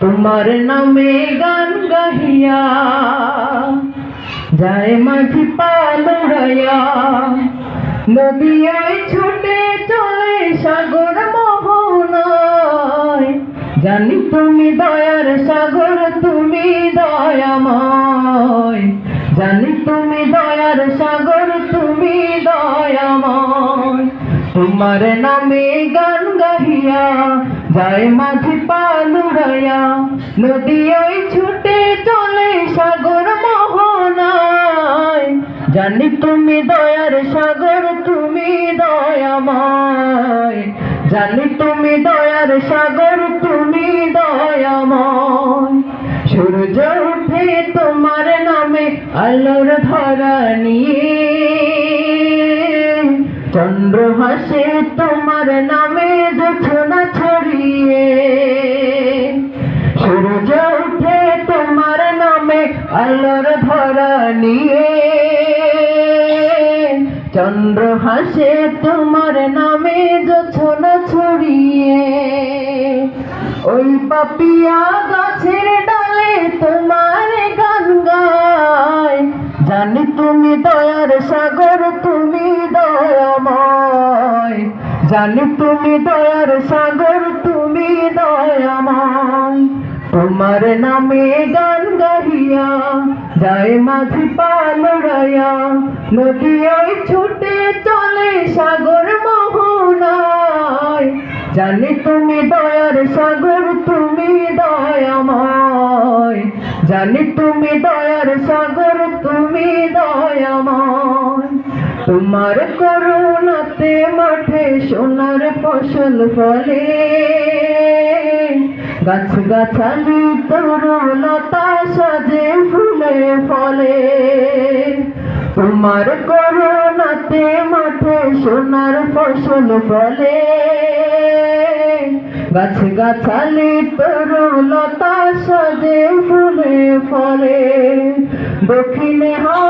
তোমার নামে গান গাহিয়া, যায় মাঝি পালড়াইয়া নদিয়ায় ছুটে চলে সাগর মোহনায়। জানি তুমি দয়ার সাগর, তুমি দয়াময়। জানি তুমি দয়ার সাগর, তুমি তোমার নামে গান গাহিয়া, যায় মাঝি পালুড়াইয়া নদী ওই ছুটে চলে সাগর মোহনায়। জানি তুমি দয়ার সাগর, তুমি দয়াময়। জানি তুমি দয়ার সাগর, তুমি দয়াময়। সূর্য উঠে তোমার নামে আলোর ধরা নিয়ে চন্দ্র হাসে তোমার নামে জোছনা ছড়িয়ে। সূর্য উঠে তোমার নামে আলোর ধরা নিয়ে। চন্দ্র হাসে তোমার নামে জোছনা ছড়িয়ে। ওই পাপিয়া গাছের ডালে তোমার গান গায়। জানি তুমি দয়ার সাগর, তুমি দয়াময়। জানি তুমি দয়ার সাগর, তুমি দয়াময়। তোমার নামে গান গাহিয়া যায় মাঝি পালড়াইয়া নদী ছুটে চলে সাগর মোহনায়। জানি তুমি দয়ার সাগর, তুমি দয়াময়। জানি তুমি দয়ার সাগর তোমার করুণাতে মাঠে সোনার ফসল ফলে। গাছ গাছালি তরুণতা সাজে ফুলে ফলে। তোমার করুণাতে মাঠে সোনার ফসল ফলে। গাছ গাছালি তরুণতা সাজে ফুলে ফলে। দক্ষিণে হাওয়া